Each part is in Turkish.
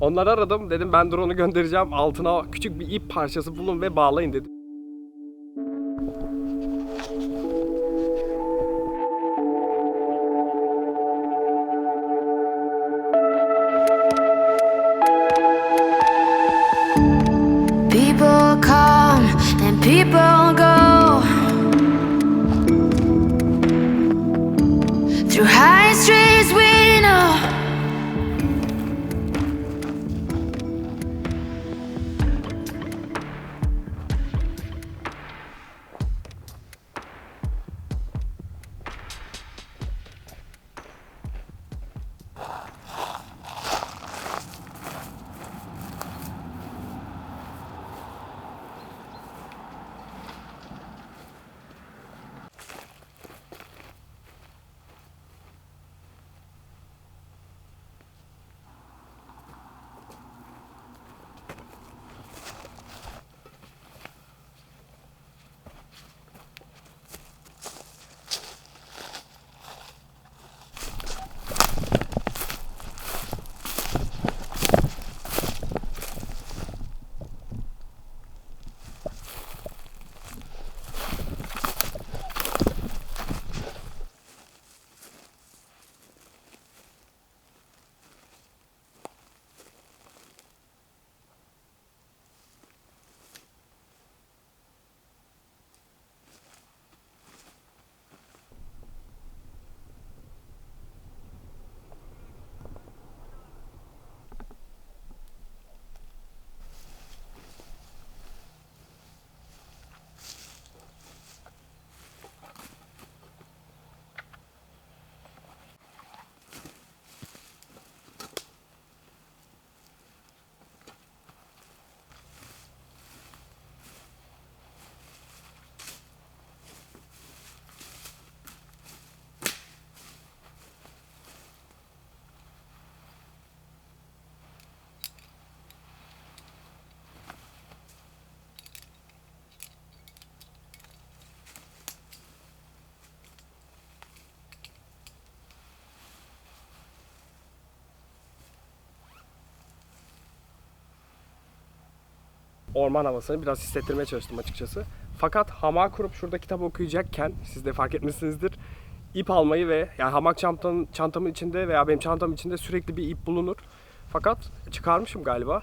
Onları aradım. Dedim ben drone'u göndereceğim. Altına küçük bir ip parçası bulun ve bağlayın dedim. People come and people go orman havasını biraz hissettirmeye çalıştım açıkçası. Fakat hamak kurup şurada kitap okuyacakken siz de fark etmişsinizdir. ip almayı ve yani hamak çantanın, çantamın içinde veya benim çantamın içinde sürekli bir ip bulunur. Fakat çıkarmışım galiba.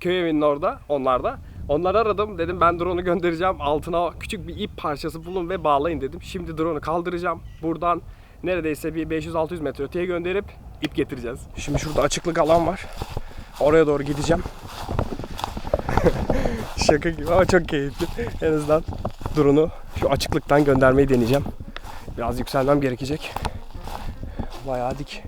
Köy evinin orada, onlarda. Onları aradım. Dedim ben drone'u göndereceğim. Altına küçük bir ip parçası bulun ve bağlayın dedim. Şimdi drone'u kaldıracağım. Buradan neredeyse bir 500-600 metre öteye gönderip ip getireceğiz. Şimdi şurada açıklık alan var. Oraya doğru gideceğim. Şaka gibi ama çok keyifli. En azından drone'u şu açıklıktan göndermeyi deneyeceğim. Biraz yükselmem gerekecek. Bayağı dik.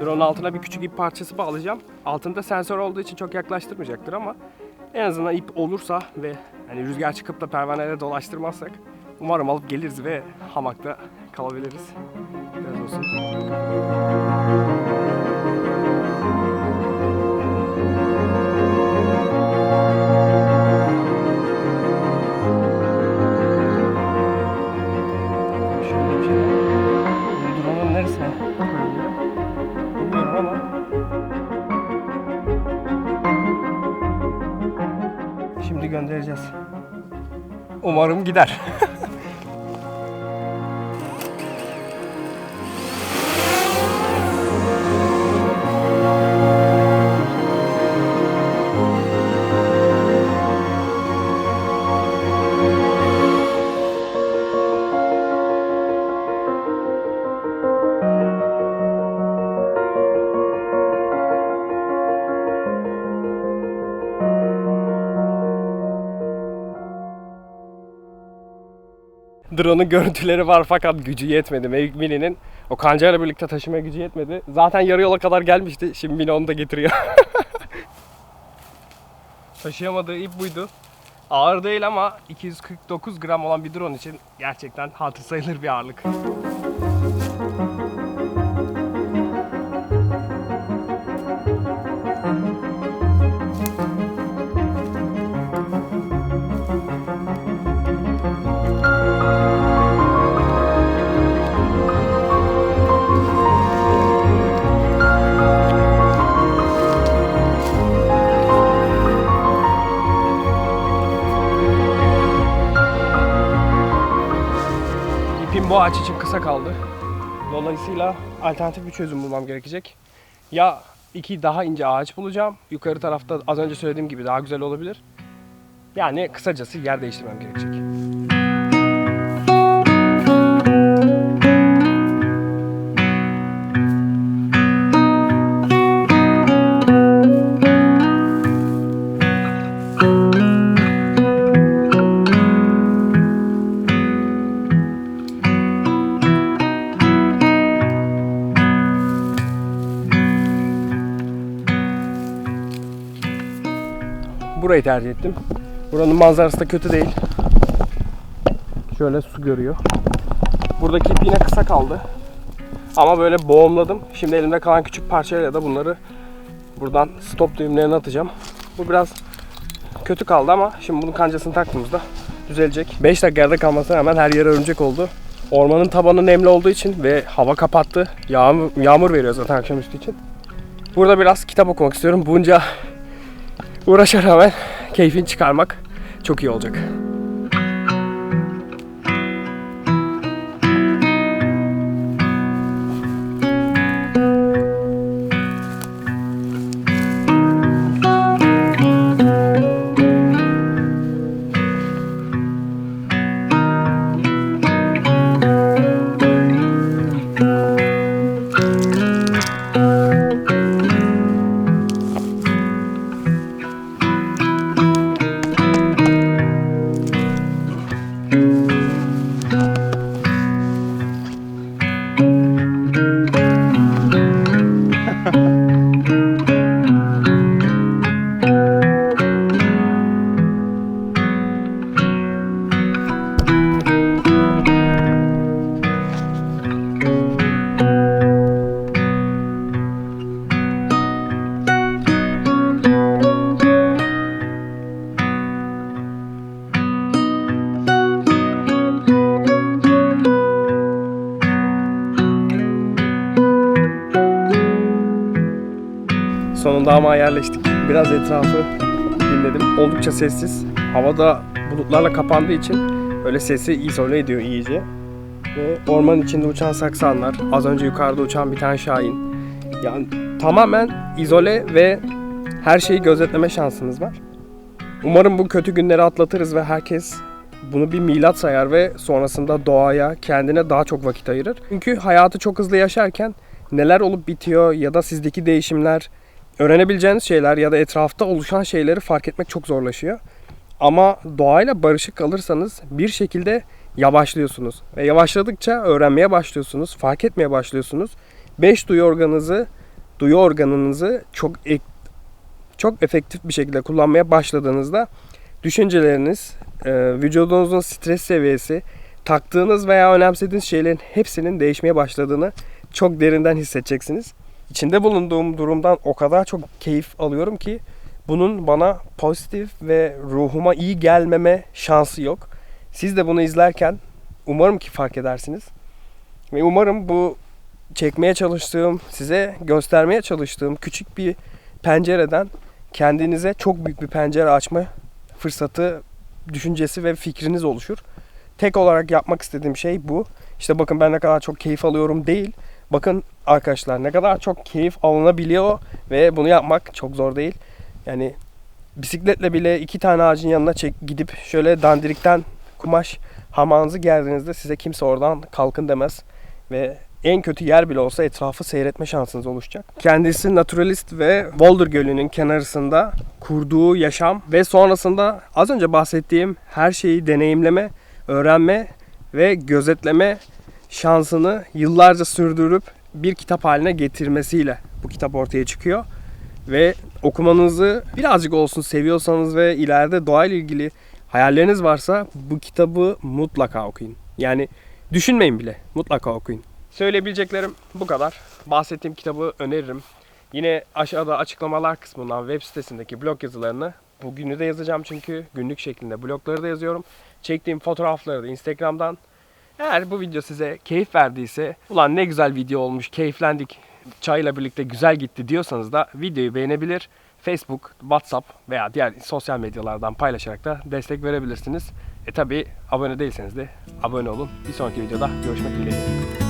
Drone'un altına bir küçük ip parçası bağlayacağım. Altında sensör olduğu için çok yaklaştırmayacaktır ama en azından ip olursa ve hani rüzgar çıkıp da pervaneleri dolaştırmazsak umarım alıp geliriz ve hamakta kalabiliriz. Biraz olsun. Göndereceğiz. Umarım gider. Drone'un görüntüleri var fakat gücü yetmedi. Mavic Mini'nin o kancayla birlikte taşımaya gücü yetmedi. Zaten yarı yola kadar gelmişti. Şimdi Mini onu da getiriyor. Taşıyamadığı ip buydu. Ağır değil ama 249 gram olan bir drone için gerçekten hatır sayılır bir ağırlık. Bu ağaç için kısa kaldı. Dolayısıyla alternatif bir çözüm bulmam gerekecek. Ya iki daha ince ağaç bulacağım. Yukarı tarafta az önce söylediğim gibi daha güzel olabilir. Yani kısacası yer değiştirmem gerekecek. Burayı tercih ettim. Buranın manzarası da kötü değil. Şöyle su görüyor. Buradaki ip yine kısa kaldı. Ama böyle boğumladım. Şimdi elimde kalan küçük parçayla da bunları buradan stop düğümlerine atacağım. Bu biraz kötü kaldı ama şimdi bunun kancasını taktığımızda düzelecek. 5 dakika yerde kalmasına rağmen her yer örümcek oldu. Ormanın tabanı nemli olduğu için ve hava kapattı. Yağmur, yağmur veriyor zaten akşamüstü için. Burada biraz kitap okumak istiyorum. Bunca uğraşa rağmen keyfini çıkarmak çok iyi olacak. Sonunda ama yerleştik. Biraz etrafı dinledim. Oldukça sessiz. Havada bulutlarla kapandığı için öyle sesi izole ediyor iyice. Ve orman içinde uçan saksanlar, az önce yukarıda uçan bir tane şahin. Yani tamamen izole ve her şeyi gözetleme şansınız var. Umarım bu kötü günleri atlatırız ve herkes bunu bir milat sayar ve sonrasında doğaya, kendine daha çok vakit ayırır. Çünkü hayatı çok hızlı yaşarken neler olup bitiyor ya da sizdeki değişimler, öğrenebileceğiniz şeyler ya da etrafta oluşan şeyleri fark etmek çok zorlaşıyor. Ama doğayla barışık kalırsanız bir şekilde yavaşlıyorsunuz. Ve yavaşladıkça öğrenmeye başlıyorsunuz, fark etmeye başlıyorsunuz. Beş duyu organınızı, duyu organınızı çok çok efektif bir şekilde kullanmaya başladığınızda düşünceleriniz, e, vücudunuzun stres seviyesi, taktığınız veya önemsediğiniz şeylerin hepsinin değişmeye başladığını çok derinden hissedeceksiniz. İçinde bulunduğum durumdan o kadar çok keyif alıyorum ki bunun bana pozitif ve ruhuma iyi gelmeme şansı yok. Siz de bunu izlerken umarım ki fark edersiniz. Ve umarım bu çekmeye çalıştığım, size göstermeye çalıştığım küçük bir pencereden kendinize çok büyük bir pencere açma fırsatı, düşüncesi ve fikriniz oluşur. Tek olarak yapmak istediğim şey bu. İşte bakın ben ne kadar çok keyif alıyorum değil. Bakın arkadaşlar ne kadar çok keyif alınabiliyor ve bunu yapmak çok zor değil. Yani bisikletle bile iki tane ağacın yanına çek, gidip şöyle dandirikten kumaş hamağınızı gerdiğinizde size kimse oradan kalkın demez. Ve en kötü yer bile olsa etrafı seyretme şansınız oluşacak. Kendisi naturalist ve Boulder Gölü'nün kenarısında kurduğu yaşam ve sonrasında az önce bahsettiğim her şeyi deneyimleme, öğrenme ve gözetleme şansını yıllarca sürdürüp bir kitap haline getirmesiyle bu kitap ortaya çıkıyor. Ve okumanızı birazcık olsun seviyorsanız ve ileride doğayla ilgili hayalleriniz varsa bu kitabı mutlaka okuyun. Yani düşünmeyin bile mutlaka okuyun. Söyleyebileceklerim bu kadar. Bahsettiğim kitabı öneririm. Yine aşağıda açıklamalar kısmından web sitesindeki blog yazılarını bugünü de yazacağım çünkü günlük şeklinde blogları da yazıyorum. Çektiğim fotoğrafları da Instagram'dan eğer bu video size keyif verdiyse, ulan ne güzel video olmuş, keyiflendik, çayla birlikte güzel gitti diyorsanız da videoyu beğenebilir, Facebook, WhatsApp veya diğer sosyal medyalardan paylaşarak da destek verebilirsiniz. E tabi abone değilseniz de abone olun. Bir sonraki videoda görüşmek dileğiyle.